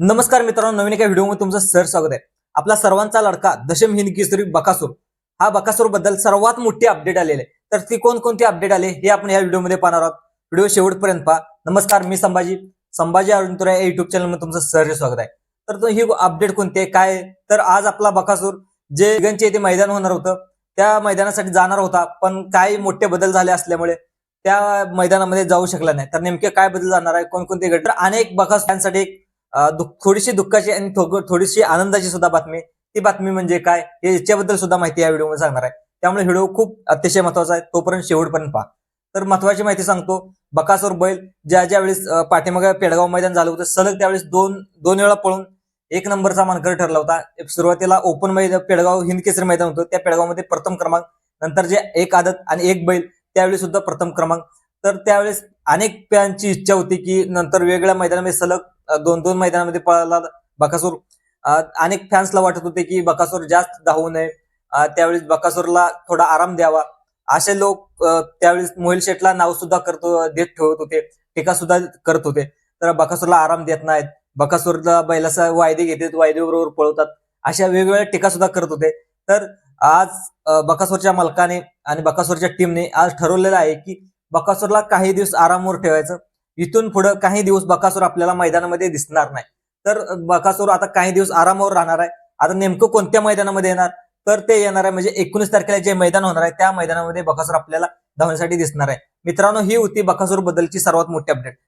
नमस्कार मित्रांनो नवीन एका व्हिडिओमध्ये तुमचं सर स्वागत आहे. आपला सर्वांचा लडका दशम हिंद केसरी बकासूर. हा बकासूरबद्दल सर्वात मोठी अपडेट आलेले आहे. तर ती कोणकोणती अपडेट आले हे आपण या व्हिडिओमध्ये पाहणार आहोत. व्हिडिओ शेवटपर्यंत पहा. नमस्कार मी संभाजी. संभाजी अरुणतुरा या युट्यूब चॅनलमध्ये तुमचं सर स्वागत आहे. तर तो ही अपडेट कोणती आहे? काय तर आज आपला बकासूर जे गंचे येथे मैदान होणार होतं त्या मैदानासाठी जाणार होता पण काही मोठे बदल झाले असल्यामुळे त्या मैदानामध्ये जाऊ शकला नाही. तर नेमके काय बदल जाणार आहे? कोणकोणते घटना अनेक बकास फॅनसाठी थोडीशी दुःखाची आणि थोडीशी आनंदाची सुद्धा बातमी. ती बातमी म्हणजे काय? हे याच्याबद्दल सुद्धा माहिती या व्हिडिओमध्ये सांगणार आहे. त्यामुळे व्हिडिओ खूप अतिशय महत्त्वाचा आहे. तोपर्यंत शेवटपर्यंत पहा. तर महत्वाची माहिती सांगतो. बकासूर बैल ज्या ज्या वेळेस पाठीमागे पेडगाव मैदान झालं होतं सलग त्यावेळेस दोन दोन वेळा पळून एक नंबरचा मानकर ठरला होता. सुरुवातीला ओपन मैदान पेडगाव हिंदकेसरी मैदान होतं. त्या पेडगावमध्ये प्रथम क्रमांक नंतर जे एक आदत आणि एक बैल त्यावेळी सुद्धा प्रथम क्रमांक. तर त्यावेळेस अनेक प्यांची इच्छा होती की नंतर वेगळ्या मैदानामध्ये सलग दोन दोन मैदानामध्ये पळाला बकासूर. अनेक फॅन्सला वाटत होते की बकासूर जास्त धावू नये. त्यावेळेस बकासूरला थोडा आराम द्यावा. असे लोक त्यावेळेस मोहिल शेटला नाव सुद्धा करतो देत ठेवत होते. टीका सुद्धा करत होते. तर बकासूरला आराम देत नाहीत. बकासूरला बैलाचा वायदे घेतात वायदे बरोबर पळवतात. अशा वेगवेगळ्या टीका सुद्धा करत होते. तर आज बकासूरच्या मालकाने आणि बकासूरच्या टीमने आज ठरवलेलं आहे की बकासूरला काही दिवस आरामवर ठेवायचं. इथून पुढे काही दिवस बकासूर आपल्याला मैदानामध्ये दिसणार नाही. तर बकासूर आता काही दिवस आरामावर राहणार आहे. आता नेमकं कोणत्या मैदानामध्ये येणार? तर ते येणार आहे म्हणजे एकोणीस तारखेला जे मैदान होणार आहे त्या मैदानामध्ये बकासूर आपल्याला धावण्यासाठी दिसणार आहे. मित्रांनो ही होती बकासूर बद्दलची सर्वात मोठी अपडेट